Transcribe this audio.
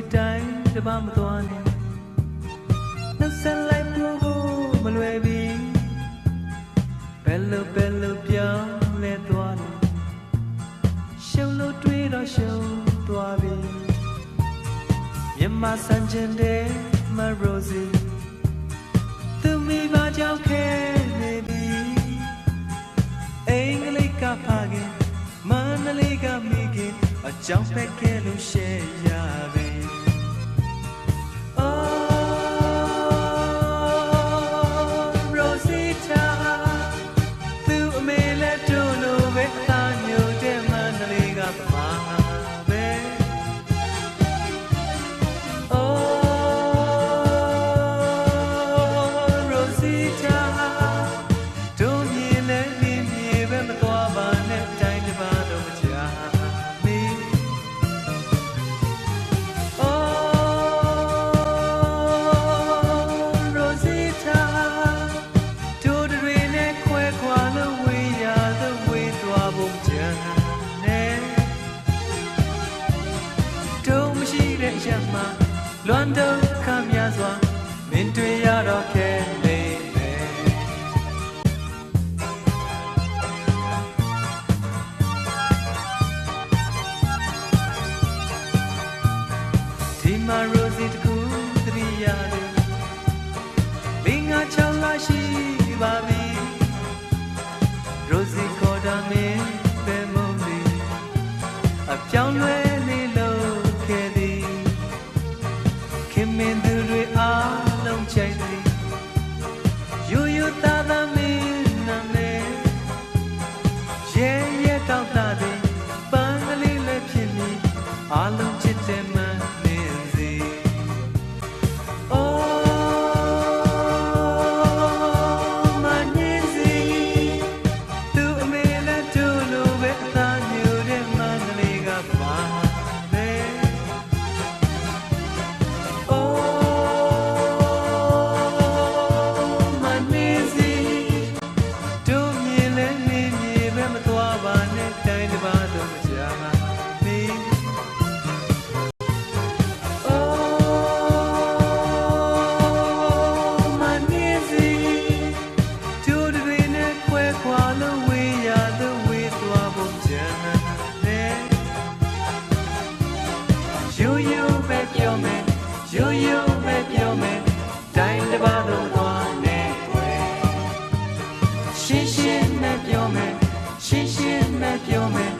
မှာရိုစီတိုင်းတပါမသွားနဲ့နှုတ်ဆက်လိုက်ဖို့မလွယ်ပြီဘယ်လိုဘယ်လိုပြောင်းလဲသွားလဲရှုံလို့တွေးတော့ရှုံသွားပြီမြန်မာစံချင်တဲ့မရိုစီသူမိဘကြောင့်ခဲနေပြီအင်္ဂလိပ်ကဖခင်မန္တလေးကမိခင်အကြောင်းပဲကဲလို့ရှယ် လွမ်းတော့ခမ်းများစွာမင်းတွေ့ရတော့ခဲလေမယ်ဒီမှာရိုစီတကူသတိရတယ်လင်းငါချောင်းလာရှိပါပြီရိုစီခေါ်တာမင်းပဲမုံဒီအပြောင်းလဲနေလို့ မင်းသူတွေအားလုံးချိုက်သည်ယူယူသားသားမင်းနာမဲရဲရဲတောက်တာသည်ပန်းကလေးလည်းဖြစ်မည်အားလုံးချစ်တဲ့မ ရိုးရိုးပဲပြောမယ်ရိုးရိုးပဲပြောမယ်တိုင်းတစ်ပါးတော့သွားနေွယ်ရှင်းရှင်းပဲပြောမယ်ရှင်းရှင်းပဲပြောမယ်